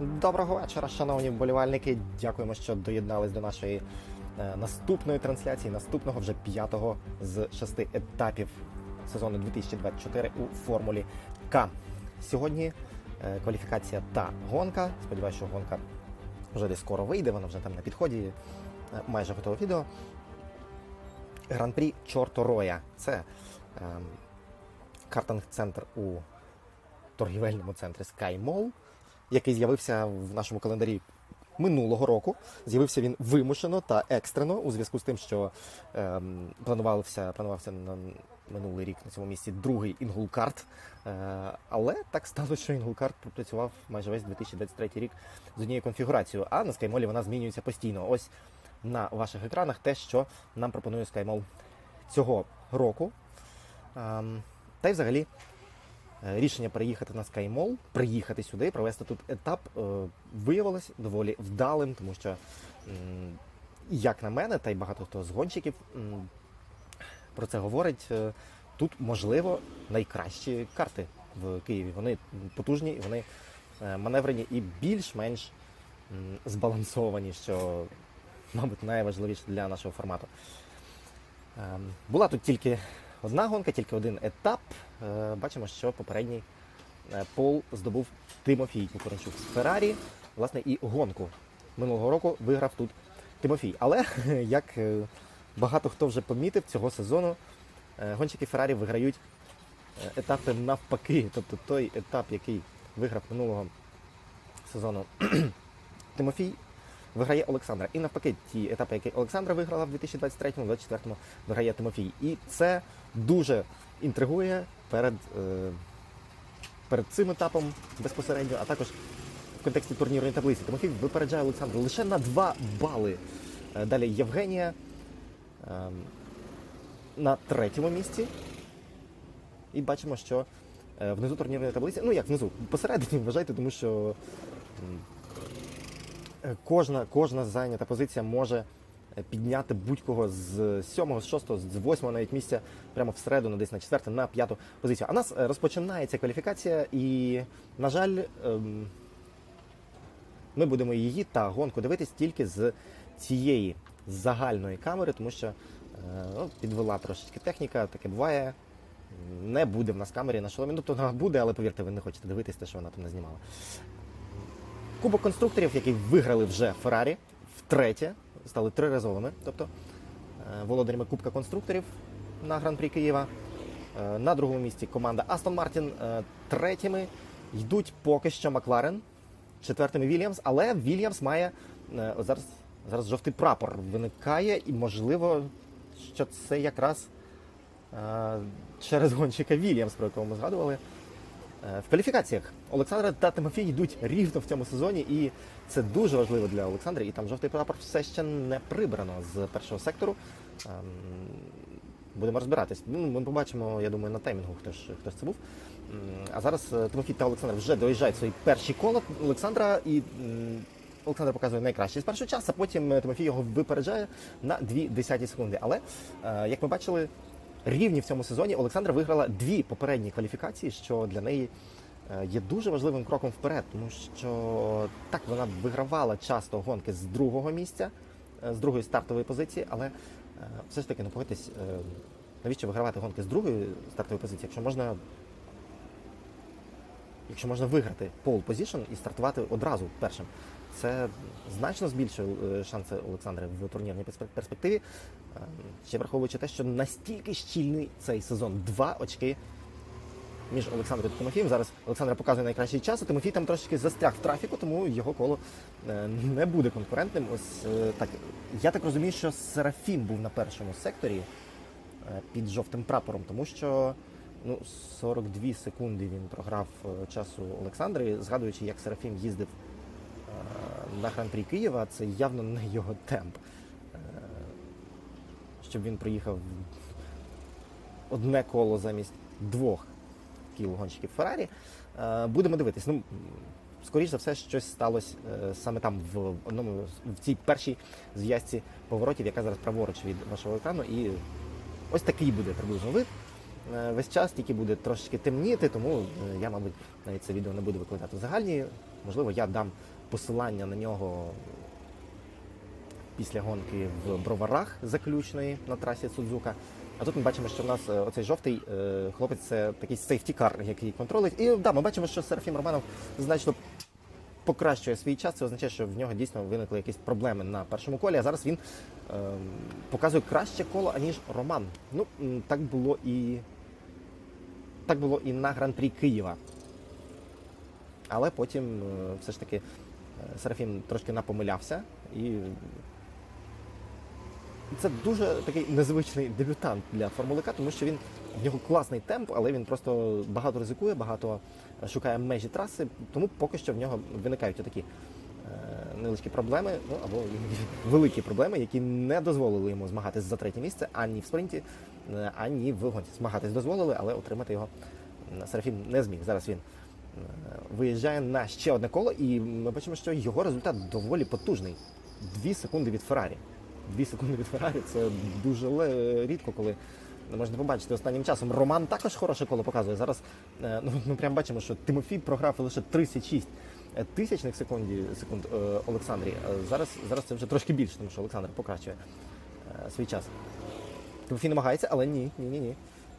Доброго вечора, шановні вболівальники. Дякуємо, що доєднались до нашої е, наступної трансляції, наступного вже п'ятого з шести етапів сезону 2024 у Формулі К. Сьогодні е, кваліфікація та гонка. Сподіваюся, що гонка вже десь скоро вийде, вона вже там на підході. Е, майже готове відео. Гран-прі Чортороя. Це е, картинг-центр у торгівельному центрі Sky Mall який з'явився в нашому календарі минулого року. З'явився він вимушено та екстрено у зв'язку з тим, що ем, планувався, планувався на минулий рік на цьому місці другий інгулкарт. Е, але так сталося, що інгулкарт пропрацював майже весь 2023 рік з однією конфігурацією, а на скаймолі вона змінюється постійно. Ось на ваших екранах те, що нам пропонує SkyMall цього року. Ем, та й взагалі Рішення переїхати на SkyMall, приїхати сюди, провести тут етап е, виявилось доволі вдалим, тому що, як на мене, та й багато хто з гонщиків про це говорить. е, Тут можливо найкращі карти в Києві. Вони потужні, вони е, маневрені і більш-менш збалансовані, що, мабуть, найважливіше для нашого формату. Ем, Була тут тільки одна гонка, тільки один етап. Е, Бачимо, що попередній е, пол здобув Тимофій Кукуренчук з Феррарі. Власне, і гонку минулого року виграв тут Тимофій. Але як е, багато хто вже помітив цього сезону, гонщики Феррарі виграють етапи навпаки. Тобто той етап, який виграв минулого сезону Тимофій, виграє Олександра. І навпаки, ті етапи, які Олександра виграла в 2023-му, 2024-му виграє Тимофій. І це дуже інтригує перед, е, перед цим етапом безпосередньо, а також в контексті турнірної таблиці. Тимофій випереджає Олександра лише на 2 бали. Е, Далі Євгенія е, на третьому місці. І бачимо, що е, внизу турнірної таблиці, ну як внизу, посередині вважайте, тому що кожна, кожна зайнята позиція може е, підняти будь-кого з 7, з 6, з 8 навіть місця прямо всередину, десь на 4, на 5 позицію. А нас е, розпочинається кваліфікація, і, на жаль, ем, ми будемо її та гонку дивитись тільки з цієї загальної камери, тому що е, ну, підвела трошечки техніка, таке буває. Не буде в нас камері на шоломі. Ну, тобто вона буде, але повірте, ви не хочете дивитись те, що вона там не знімала. Кубок конструкторів, які виграли вже Феррарі втретє, стали триразовими, тобто е, володарями Кубка конструкторів на Гран-прі Києва. Е, На другому місці команда Астон Мартін е, третіми йдуть поки що Макларен, четвертими Вільямс, але Вільямс має от зараз, зараз жовтий прапор виникає, і можливо, що це якраз через гонщика Вільямс, про якого ми згадували. В кваліфікаціях Олександра та Тимофій йдуть рівно в цьому сезоні, і це дуже важливо для Олександра. І там жовтий прапор все ще не прибрано з першого сектору. Ем, Будемо розбиратись. Ну, ми побачимо, я думаю, на таймінгу хто ж хто ж це був. А зараз е, Тимофій та Олександр вже доїжджають свої перші кола Олександра і. Олександр показує найкращий з першого часу, а потім е, Тимофій його випереджає на 2 десяті секунди. Але, е, як ми бачили, рівні в цьому сезоні Олександра виграла дві попередні кваліфікації, що для неї є дуже важливим кроком вперед, тому що так вона вигравала часто гонки з другого місця, е, з другої стартової позиції, але е, все ж таки, ну погодьтесь, е, навіщо вигравати гонки з другої стартової позиції, якщо можна. Якщо можна виграти пол позішн і стартувати одразу першим, це значно збільшує е, шанси Олександра в турнірній перспективі. Е, Ще враховуючи те, що настільки щільний цей сезон. Два очки між Олександром та Тимофієм. Зараз Олександр показує найкращий час, а Тимофій там трошки застряг в трафіку, тому його коло е, не буде конкурентним. Ось е, так. Я так розумію, що Серафім був на першому секторі е, під жовтим прапором, тому що ну, 42 секунди він програв часу Олександри, згадуючи, як Серафім їздив на Гран-прі Києва, це явно не його темп. Щоб він проїхав одне коло замість двох кіл гонщиків Феррарі. Е, Будемо дивитись. Ну, скоріш за все, щось сталося е, саме там в одному в цій першій зв'язці поворотів, яка зараз праворуч від вашого екрану. І ось такий буде приблизно вид. е, весь час, тільки буде трошечки темніти, тому я, мабуть, навіть це відео не буду викладати в загальні. Можливо, я дам посилання на нього після гонки в броварах заключної на трасі Судзука. А тут ми бачимо, що в нас е, оцей жовтий е, хлопець це такий сейфтікар, який контролить. І да, ми бачимо, що Серафім Романов значно покращує свій час. Це означає, що в нього дійсно виникли якісь проблеми на першому колі. А зараз він е, показує краще коло, аніж Роман. Ну, так було і так було і на гран-прі Києва. Але потім е, все ж таки Серафім трошки напомилявся і. Це дуже такий незвичний дебютант для формулика, тому що він в нього класний темп, але він просто багато ризикує, багато шукає межі траси, тому поки що в нього виникають такі невеличкі проблеми, ну або великі проблеми, які не дозволили йому змагатись за третє місце ані в спринті, е, ані в гонці. Змагатись дозволили, але отримати його Серафім не зміг. Зараз він е, виїжджає на ще одне коло, і ми бачимо, що його результат доволі потужний. Дві секунди від Феррарі. Дві секунди від Феррарі це дуже рідко, коли можна побачити останнім часом. Роман також хороше коло показує. Зараз е, ну, ми прямо бачимо, що Тимофій програв лише 36 тисячних секунді, секунд е, Олександрі. Е, Зараз, зараз це вже трошки більше, тому що Олександр покращує е, свій час. Тимофій намагається, але ні, ні, ні, ні.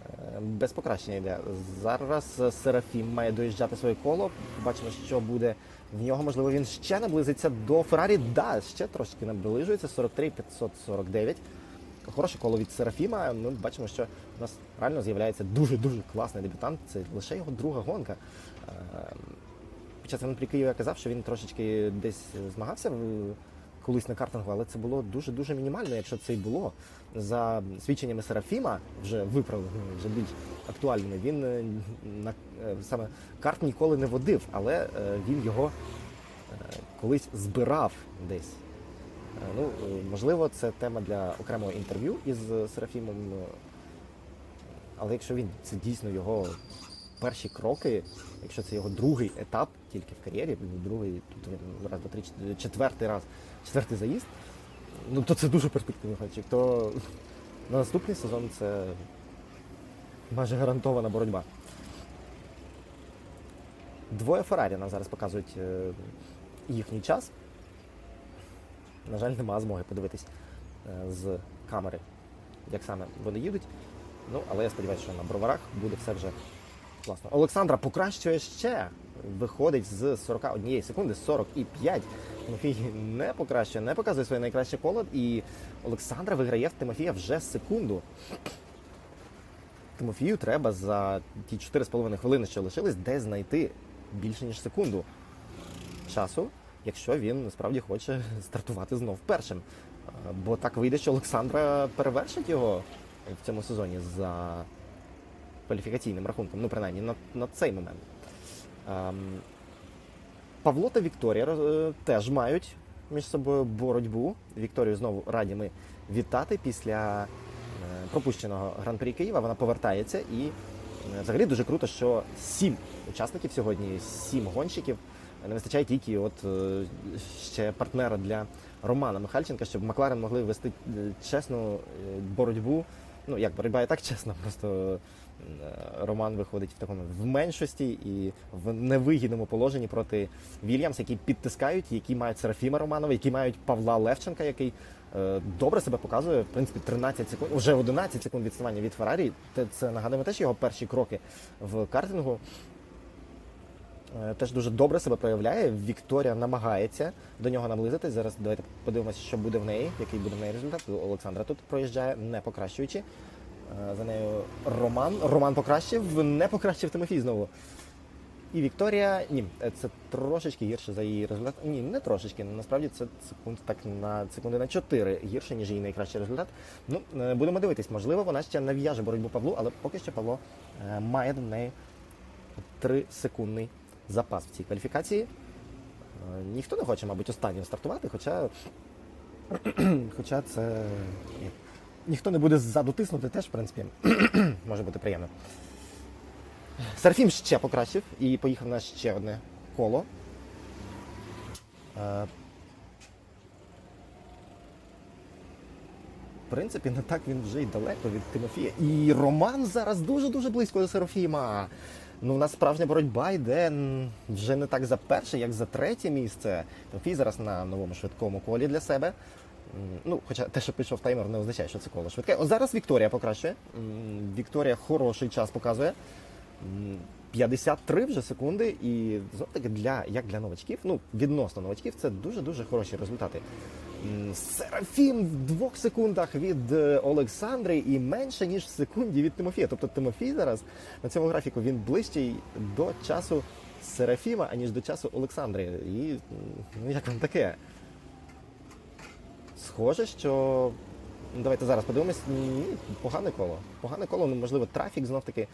Е, Без покращення йде. Зараз Серафім має доїжджати своє коло. Бачимо, що буде в нього. Можливо, він ще наблизиться до Феррарі. Да, ще трошки наближується. 43 549. Хороше коло від Серафіма. Ми бачимо, що у нас реально з'являється дуже-дуже класний дебютант. Це лише його друга гонка. Е, Під час Києва я казав, що він трошечки десь змагався колись на картингу, але це було дуже-дуже мінімально, якщо це й було. За свідченнями Серафіма, вже виправленими, вже більш актуальними, він е, на е, саме карт ніколи не водив, але е, він його колись збирав десь. Ну, можливо, це тема для окремого інтерв'ю із Серафімом. Але якщо він це дійсно його перші кроки, якщо це його другий етап тільки в кар'єрі, другий, тут раз, два, три, четвертий раз, четвертий заїзд, ну то це дуже перспективний гонщик. То на наступний сезон це майже гарантована боротьба. Двоє Феррарі нам зараз показують е, їхній час. На жаль, нема змоги подивитись е, з камери, як саме вони їдуть. Ну, але я сподіваюся, що на броварах буде все вже класно. Олександра покращує ще. Виходить з 41 секунди, 45. Тимофій не покращує, не показує своє найкраще коло. І Олександра виграє в Тимофія вже секунду. Тимофію треба за ті 4,5 хвилини, що лишились, де знайти більше ніж секунду часу, якщо він насправді хоче стартувати знов першим. Е, Бо так вийде, що Олександра перевершить його в цьому сезоні за кваліфікаційним рахунком, ну принаймні на, на цей момент. Ем, Павло та Вікторія е, теж мають між собою боротьбу. Вікторію знову раді ми вітати після е, пропущеного гран-прі Києва. Вона повертається і е, взагалі дуже круто, що сім учасників сьогодні, сім гонщиків. Не вистачає тільки от ще партнера для Романа Михальченка, щоб Макларен могли вести чесну боротьбу. Ну, як боротьба і так чесна, просто е, Роман виходить в такому в меншості і в невигідному положенні проти Вільямс, які підтискають, які мають Серафіма Романова, які мають Павла Левченка, який е, добре себе показує. В принципі, 13 секунд, вже 11 секунд відставання від Феррарі. Це, Це нагадуємо теж його перші кроки в картингу. Е, Теж дуже добре себе проявляє. Вікторія намагається до нього наблизитись. Зараз давайте подивимося, що буде в неї, який буде в неї результат. Олександра тут проїжджає, не покращуючи. Е, За нею Роман. Роман покращив, не покращив Тимофій знову. І Вікторія, ні, е, це трошечки гірше за її результат. Ні, не трошечки. Насправді це секунд так на секунди на 4 гірше, ніж її найкращий результат. Ну, будемо дивитись. Можливо, вона ще нав'яже боротьбу Павлу, але поки що Павло має до неї 3 секундний запас в цій кваліфікації. Е, Ніхто не хоче, мабуть, останнім стартувати, хоча, хоча це ніхто не буде ззаду тиснути, теж, в принципі, може бути приємно. Серафім ще покращив і поїхав на ще одне коло. Е, принципі, не так він вже й далеко від Тимофія. І Роман зараз дуже-дуже близько до Серафіма. Ну, у нас справжня боротьба йде вже не так за перше, як за третє місце. Тимофій зараз на новому швидкому колі для себе. Ну, хоча те, що пішов таймер, не означає, що це коло швидке. О, зараз Вікторія покращує. Вікторія хороший час показує. М, 53 вже секунди, і знов таки для як для новачків, ну відносно новачків, це дуже дуже хороші результати. Серафім в двох секундах від е, Олександри і менше ніж в секунді від Тимофія. Тобто Тимофій зараз на цьому графіку він ближчий до часу Серафіма, аніж до часу Олександри. І ну як вам таке? Схоже, що. Ну, Давайте зараз подивимось. Ні, погане коло. Погане коло, ну, можливо, трафік знов таки.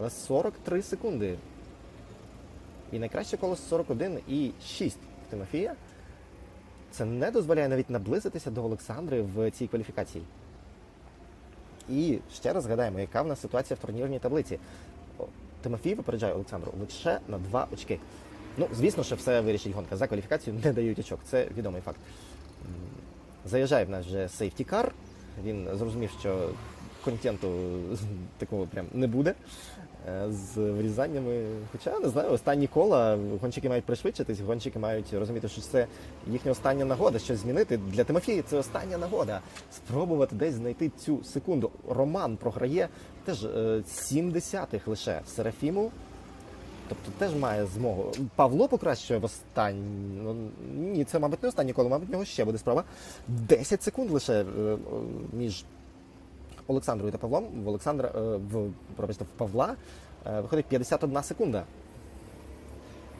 на 43 секунди. І найкраще коло 41 і 6 Тимофія. Це не дозволяє навіть наблизитися до Олександри в цій кваліфікації. І ще раз згадаємо, яка в нас ситуація в турнірній таблиці. Тимофій випереджає Олександру лише на 2 очки. Ну, звісно, що все вирішить гонка. За кваліфікацію не дають очок. Це відомий факт. Заїжджає в нас вже сейфтікар. Він зрозумів, що контенту такого прям не буде з врізаннями. Хоча не знаю, останні кола гонщики мають пришвидшитись, гонщики мають розуміти, що це їхня остання нагода, щось змінити. Для Тимофія це остання нагода. Спробувати десь знайти цю секунду. Роман програє теж е, 70-х лише Серафіму. Тобто теж має змогу. Павло покращує в останній. Ну, ні, це, мабуть, не останнє коло, мабуть, в нього ще буде справа. 10 секунд лише е, е, між Олександрою та Павлом. В Олександра е, в, пробачте, в Павла е, виходить 51 секунда.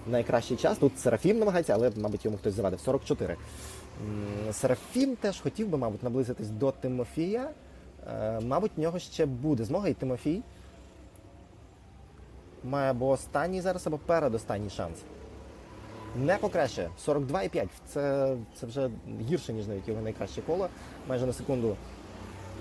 Найкращий час. Тут Серафім намагається, але, мабуть, йому хтось завадив. 44. М, Серафім теж хотів би, мабуть, наблизитись до Тимофія. Е, Мабуть, в нього ще буде змога, і Тимофій має або останній зараз, або передостанній шанс. Не покращує. 42,5. Це, це вже гірше, ніж навіть його найкраще коло. Майже на секунду.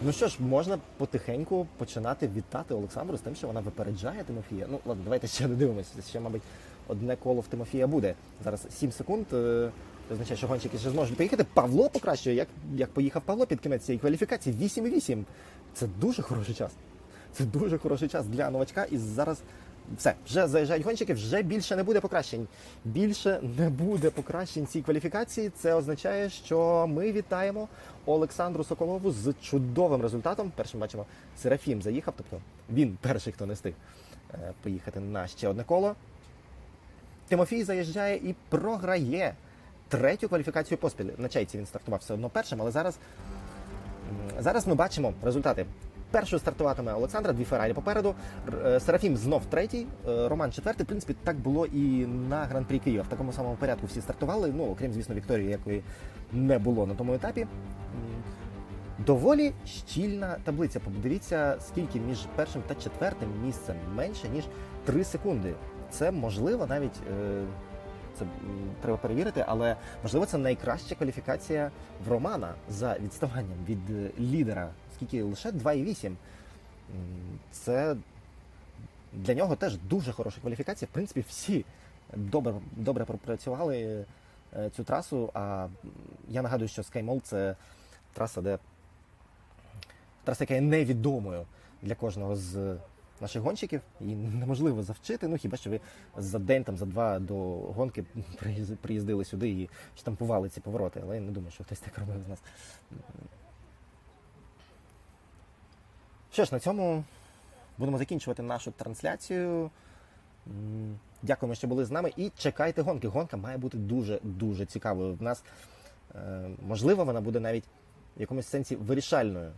Ну що ж, можна потихеньку починати вітати Олександру з тим, що вона випереджає Тимофія. Ну, ладно, давайте ще додивимося. Ще, мабуть, одне коло в Тимофія буде. Зараз 7 секунд. е, Це означає, що гонщики ще зможуть поїхати. Павло покращує, як, як поїхав Павло під кінець цієї кваліфікації. 8,8. Це дуже хороший час. Це дуже хороший час для новачка. І зараз все, вже заїжджають гонщики, вже більше не буде покращень. Більше не буде покращень цій кваліфікації. Це означає, що ми вітаємо Олександру Соколову з чудовим результатом. Першим бачимо, Серафім заїхав, тобто він перший, хто не встиг е, поїхати на ще одне коло. Тимофій заїжджає і програє третю кваліфікацію поспіль. На чайці він стартував все одно першим, але зараз, зараз ми бачимо результати. Першою стартуватиме Олександра, дві Феррарі попереду. Е, Серафім знов третій, е, Роман четвертий. В принципі, так було і на гран-прі Києва. В такому самому порядку всі стартували. Ну, окрім, звісно, Вікторії, якої не було на тому етапі. Доволі щільна таблиця. Подивіться, скільки між першим та четвертим місцем менше ніж 3 секунди. Це можливо навіть. Це треба перевірити, але можливо це найкраща кваліфікація в Романа за відставанням від е, лідера. Скільки лише 2,8. Це для нього теж дуже хороша кваліфікація. В принципі, всі добре, добре пропрацювали е, цю трасу. А я нагадую, що SkyMall – це траса, де траса, яка є невідомою для кожного з наших гонщиків, і неможливо завчити. Ну хіба що ви за день, там за два до гонки приїздили сюди і штампували ці повороти, але я не думаю, що хтось так робив з нас. Що ж, на цьому будемо закінчувати нашу трансляцію. Дякуємо, що були з нами. І чекайте гонки. Гонка має бути дуже дуже цікавою. В нас е, можливо, вона буде навіть в якомусь сенсі вирішальною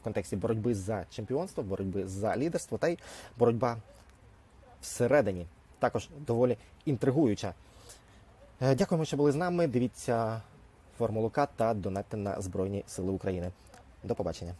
в контексті боротьби за чемпіонство, боротьби за лідерство та й боротьба всередині. Також доволі інтригуюча. Е, Дякуємо, що були з нами. Дивіться Формулу К та донатьте на Збройні Сили України. До побачення.